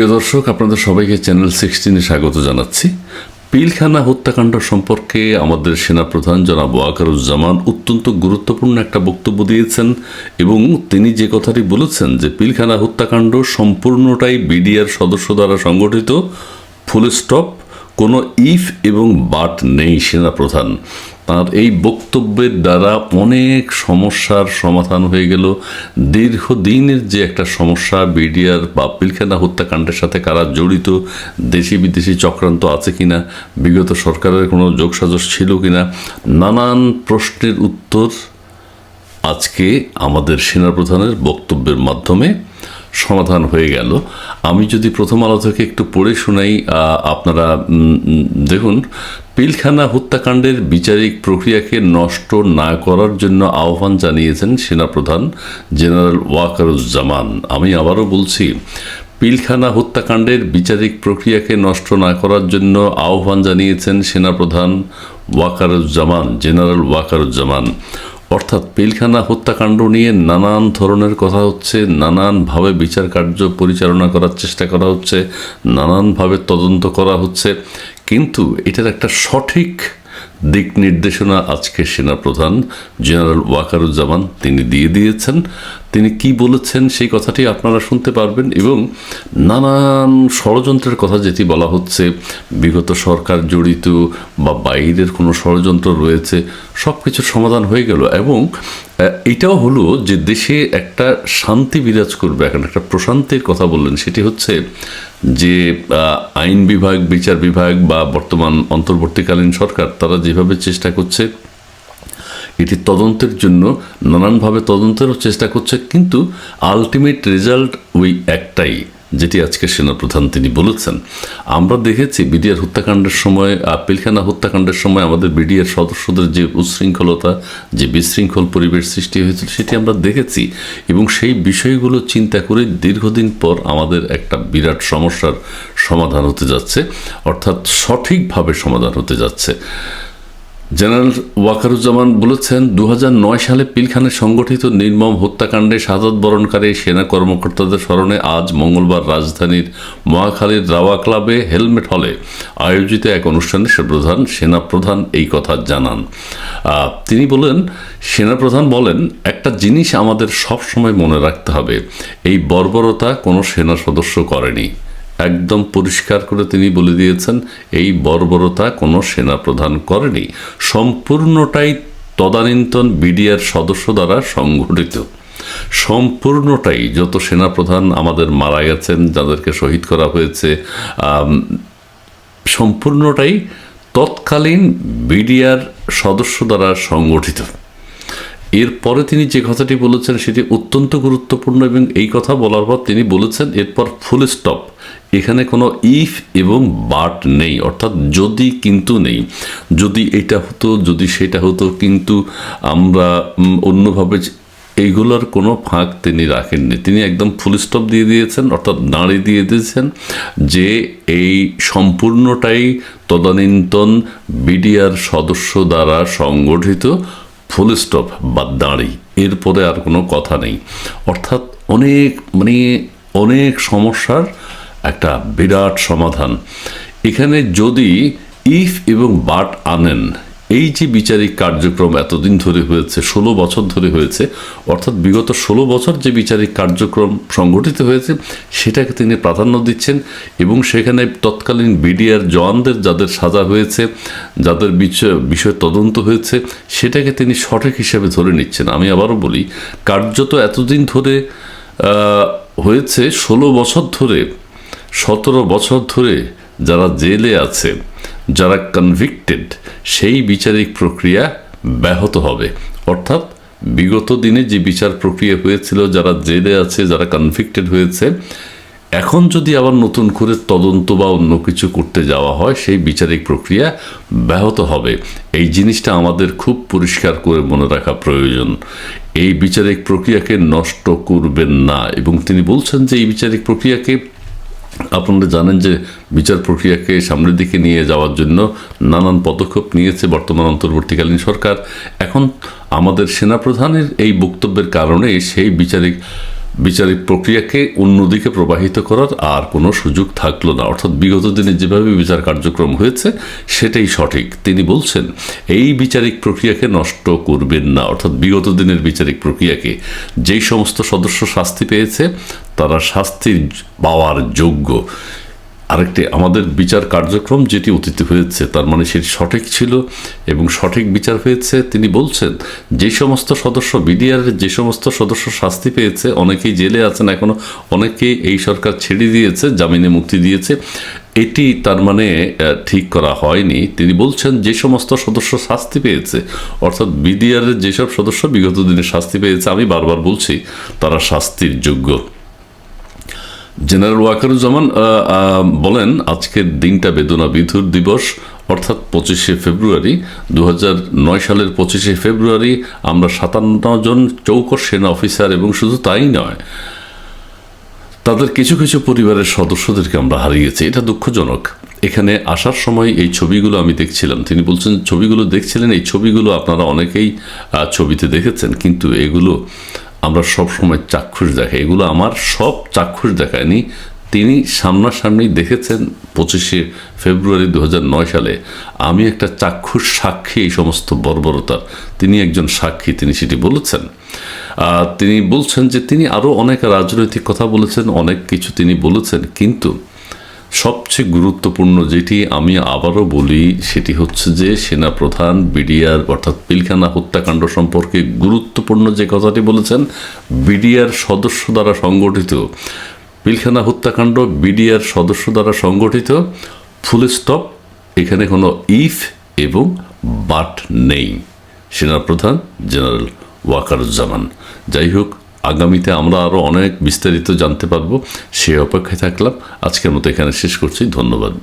প্রিয় দর্শক, আপনাদের সবাইকে চ্যানেল সিক্সটিনে স্বাগত জানাচ্ছি। পিলখানা হত্যাকাণ্ড সম্পর্কে আমাদের সেনাপ্রধান জনাব ওয়াকারুজ্জামান অত্যন্ত গুরুত্বপূর্ণ একটা বক্তব্য দিয়েছেন এবং তিনি যে কথাটি বলেছেন যে পিলখানা হত্যাকাণ্ড সম্পূর্ণটাই বিডিআর সদস্য দ্বারা সংগঠিত ফুল স্টপ কোনো ইফ এবং বাট নেই সেনাপ্রধান। তার এই বক্তব্যের দ্বারা অনেক সমস্যার সমাধান হয়ে গেল। দীর্ঘদিনের যে একটা সমস্যা, বিডিআর বা পিলখানা হত্যাকাণ্ডের সাথে কারা জড়িত দেশি বিদেশি চক্রান্ত আছে কিনা, বিগত সরকারের কোনো যোগসাজস ছিল কিনা, নানান প্রশ্নের উত্তর আজকে আমাদের সেনাপ্রধানের বক্তব্যের মাধ্যমে সমাধান হয়ে গেল। আমি যদি প্রথম আলো থেকে একটু পড়ে শোনাই আপনারা দেখুন পিলখানা হত্যাকাণ্ডের বিচারিক প্রক্রিয়াকে নষ্ট না করার জন্য আহ্বান জানিয়েছেন সেনাপ্রধান জেনারেল ওয়াকারুজ্জামান। আমি আবারও বলছি, পিলখানা হত্যাকাণ্ডের বিচারিক প্রক্রিয়াকে নষ্ট না করার জন্য আহ্বান জানিয়েছেন সেনাপ্রধান ওয়াকারুজ্জামান, জেনারেল ওয়াকারুজ্জামান। অর্থাৎ পিলখানা হত্যাকাণ্ড নিয়ে নানান ধরনের কথা হচ্ছে, নানানভাবে বিচার কার্য পরিচালনা করার চেষ্টা করা হচ্ছে, নানানভাবে তদন্ত করা হচ্ছে। কিন্তু এটার একটা সঠিক দিক নির্দেশনা আজকে সেনাপ্রধান জেনারেল ওয়াকারুজ্জামান তিনি দিয়ে দিয়েছেন। তিনি কি বলেছেন সেই কথাটি আপনারা শুনতে পারবেন এবং নানান ষড়যন্ত্রের কথা যেটি বলা হচ্ছে, বিগত সরকার জড়িত বা বাইরের কোনো ষড়যন্ত্র রয়েছে সব কিছুর সমাধান হয়ে গেল এবং এটাও হলো যে দেশে একটা শান্তি বিরাজ করবে। এখন একটা প্রশান্তির কথা বললেন, সেটি হচ্ছে যে আইন বিভাগ, বিচার বিভাগ বা বর্তমান অন্তর্বর্তীকালীন সরকার, তারা যেভাবে চেষ্টা করছে, এটি তদন্তের জন্য নানানভাবে তদন্তেরও চেষ্টা করছে, কিন্তু আলটিমেট রেজাল্ট ওই একটাই। যেটি আজকে সেনাপ্রধান তিনি বলেছেন। আমরা দেখেছি বিডিআর হত্যাকাণ্ডের সময় আহ, পিলখানা হত্যাকাণ্ডের সময় আমাদের বিডিআর সদস্যদের যে উচ্ছৃঙ্খলতা যে বিশৃঙ্খল পরিবেশ সৃষ্টি হয়েছিল সেটি আমরা দেখেছি এবং সেই বিষয়গুলো চিন্তা করে দীর্ঘদিন পর আমাদের একটা বিরাট সমস্যার সমাধান হতে যাচ্ছে অর্থাৎ সঠিকভাবে সমাধান হতে যাচ্ছে। জেনারেল ওয়াকারুজ্জামান বলেছেন দু হাজার নয় সালে পিলখানে সংগঠিত নির্মম হত্যাকাণ্ডে শাহাদত বরণকারী সেনা কর্মকর্তাদের স্মরণে আজ মঙ্গলবার রাজধানীর মহাখালীর রাওয়া ক্লাবে হেলমেট হলে আয়োজিত এক অনুষ্ঠানে সে প্রধান সেনাপ্রধান এই কথা জানান। তিনি বলেন, সেনাপ্রধান বলেন, একটা জিনিস আমাদের সব সময় মনে রাখতে হবে, এই বর্বরতা কোনো সেনা সদস্য করেনি। একদম পরিষ্কার করে তিনি বলে দিয়েছেন, এই বর্বরতা কোনো সেনাপ্রধান করেনি। সম্পূর্ণটাই তদানীন্তন বিডিআর সদস্য দ্বারা সংঘটিত। সম্পূর্ণটাই যত সেনাপ্রধান আমাদের মারা গেছেন, যাদেরকে শহীদ করা হয়েছে সম্পূর্ণটাই তৎকালীন বিডিআর সদস্য দ্বারা সংগঠিত এরপরে তিনি যে কথাটি বলেছেন সেটি অত্যন্ত গুরুত্বপূর্ণ এবং এই কথা বলার পর তিনি বলেছেন, এরপর ফুল স্টপ এখানে কোনো ইফ এবং বাট নেই, অর্থাৎ যদি কিন্তু নেই। যদি এটা হতো, যদি সেটা হতো, কিন্তু আমরা অন্যভাবে এইগুলোর কোনো ফাঁক তিনি রাখেননি। তিনি একদম ফুল স্টপ দিয়ে দিয়েছেন, অর্থাৎ দাঁড়িয়ে দিয়ে দিয়েছেন যে এই সম্পূর্ণটাই তদানীন্তন বিডিআর সদস্য দ্বারা সংগঠিত ফুল স্টপ বা দাঁড়ি। এরপরে আর কোনো কথা নেই। অর্থাৎ অনেক মানে অনেক সমস্যার একটা বিরাট সমাধান। এখানে যদি ইফ এবং বাট আনেন, এই যে বিচারিক কার্যক্রম এতদিন ধরে হয়েছে, ষোলো বছর ধরে হয়েছে, অর্থাৎ বিগত ষোলো বছর যে বিচারিক কার্যক্রম সংগঠিত হয়েছে, সেটাকে তিনি প্রাধান্য দিচ্ছেন এবং সেখানে তৎকালীন বিডিআর জওয়ানদের যাদের সাজা হয়েছে, যাদের বিষয় তদন্ত হয়েছে, সেটাকে তিনি সঠিক হিসেবে ধরে নিচ্ছেন। আমি আবারও বলি, কার্যত এতদিন ধরে হয়েছে, ষোলো বছর ধরে সতেরো বছর ধরে যারা জেলে আছে, যারা কনভিক্টেড সেই বিচারিক প্রক্রিয়া ব্যাহত হবে। অর্থাৎ বিগত দিনে যে বিচার প্রক্রিয়া হয়েছিল, যারা জেলে আছে, যারা কনভিক্টেড হয়েছে, এখন যদি আবার নতুন করে তদন্ত বা অন্য কিছু করতে যাওয়া হয়, সেই বিচারিক প্রক্রিয়া ব্যাহত হবে। এই জিনিসটা আমাদের খুব পরিষ্কার করে মনে রাখা প্রয়োজন। এই বিচারিক প্রক্রিয়াকে নষ্ট করবেন না। এবং তিনি বলছেন যে এই বিচারিক প্রক্রিয়াকে আপনারা জানেন যে বিচার প্রক্রিয়াকে সামনের দিকে নিয়ে যাওয়ার জন্য নানান পদক্ষেপ নিয়েছে বর্তমান অন্তর্বর্তীকালীন সরকার। এখন আমাদের সেনাপ্রধানের এই বক্তব্যের কারণে সেই বিচারিক বিচারিক প্রক্রিয়াকে অন্যদিকে প্রবাহিত করার আর কোনো সুযোগ থাকল না। অর্থাৎ বিগত দিনে যেভাবে বিচার কার্যক্রম হয়েছে, সেটাই সঠিক। তিনি বলছেন, এই বিচারিক প্রক্রিয়াকে নষ্ট করবেন না। অর্থাৎ বিগত দিনের বিচারিক প্রক্রিয়াকে যেই সমস্ত সদস্য শাস্তি পেয়েছে, তারা শাস্তির পাওয়ার যোগ্য। আরেকটি, আমাদের বিচার কার্যক্রম যেটি অতীতে হয়েছে, তার মানে সেটি সঠিক ছিল এবং সঠিক বিচার হয়েছে। তিনি বলছেন, যে সমস্ত সদস্য বিডিআরের যে সমস্ত সদস্য শাস্তি পেয়েছে, অনেকেই জেলে আছেন এখনও অনেকেই এই সরকার ছেড়ে দিয়েছে, জামিনে মুক্তি দিয়েছে। এটি তার মানে ঠিক করা হয়নি। তিনি বলছেন, যে সমস্ত সদস্য শাস্তি পেয়েছে, অর্থাৎ বিডিআরের যেসব সদস্য বিগত দিনে শাস্তি পেয়েছে, আমি বারবার বলছি, তারা শাস্তির যোগ্য। জেনারেল ওয়াকারুজ্জামান বলেন, আজকের দিনটা বেদনা বিধুর দিবস, অর্থাৎ পঁচিশে ফেব্রুয়ারি দু নয় সালের পঁচিশে ফেব্রুয়ারি আমরা সাতান্ন জন চৌকর সেনা অফিসার, এবং শুধু তাই নয়, তাদের কিছু কিছু পরিবারের সদস্যদেরকে আমরা হারিয়েছি। এটা দুঃখজনক। এখানে আসার সময় এই ছবিগুলো আমি দেখছিলাম। তিনি বলছেন, ছবিগুলো দেখছিলেন, এই ছবিগুলো আপনারা অনেকেই ছবিতে দেখেছেন, কিন্তু এগুলো আমরা সব সময় চাক্ষুষ দেখাই। এগুলো আমার সব চাক্ষুষ দেখায়নি। তিনি সামনাসামনি দেখেছেন পঁচিশে ফেব্রুয়ারি দু হাজার নয় সালে। আমি একটা চাক্ষুষ সাক্ষী এই সমস্ত বর্বরতার। তিনি একজন সাক্ষী, তিনি সেটি বলেছেন। তিনি বলছেন যে তিনি আরও অনেক রাজনৈতিক কথা বলেছেন, অনেক কিছু তিনি বলেছেন, কিন্তু সবচেয়ে গুরুত্বপূর্ণ যেটি আমি আবারও বলি সেটি হচ্ছে যে সেনাপ্রধান বিডিআর অর্থাৎ পিলখানা হত্যাকাণ্ড সম্পর্কে গুরুত্বপূর্ণ যে কথাটি বলেছেন, বিডিআর সদস্য দ্বারা সংগঠিত। পিলখানা হত্যাকাণ্ড বিডিআর সদস্য দ্বারা সংগঠিত। ফুল স্টপ এখানে কোনো ইফ এবং বাট নেই। সেনাপ্রধান জেনারেল ওয়াকারুজ্জামান। যাই হোক আগামীতে আমরা আরও অনেক বিস্তারিত জানতে পারব। সে অপেক্ষায় থাকলাম। আজকের মতো এখানে শেষ করছি। ধন্যবাদ।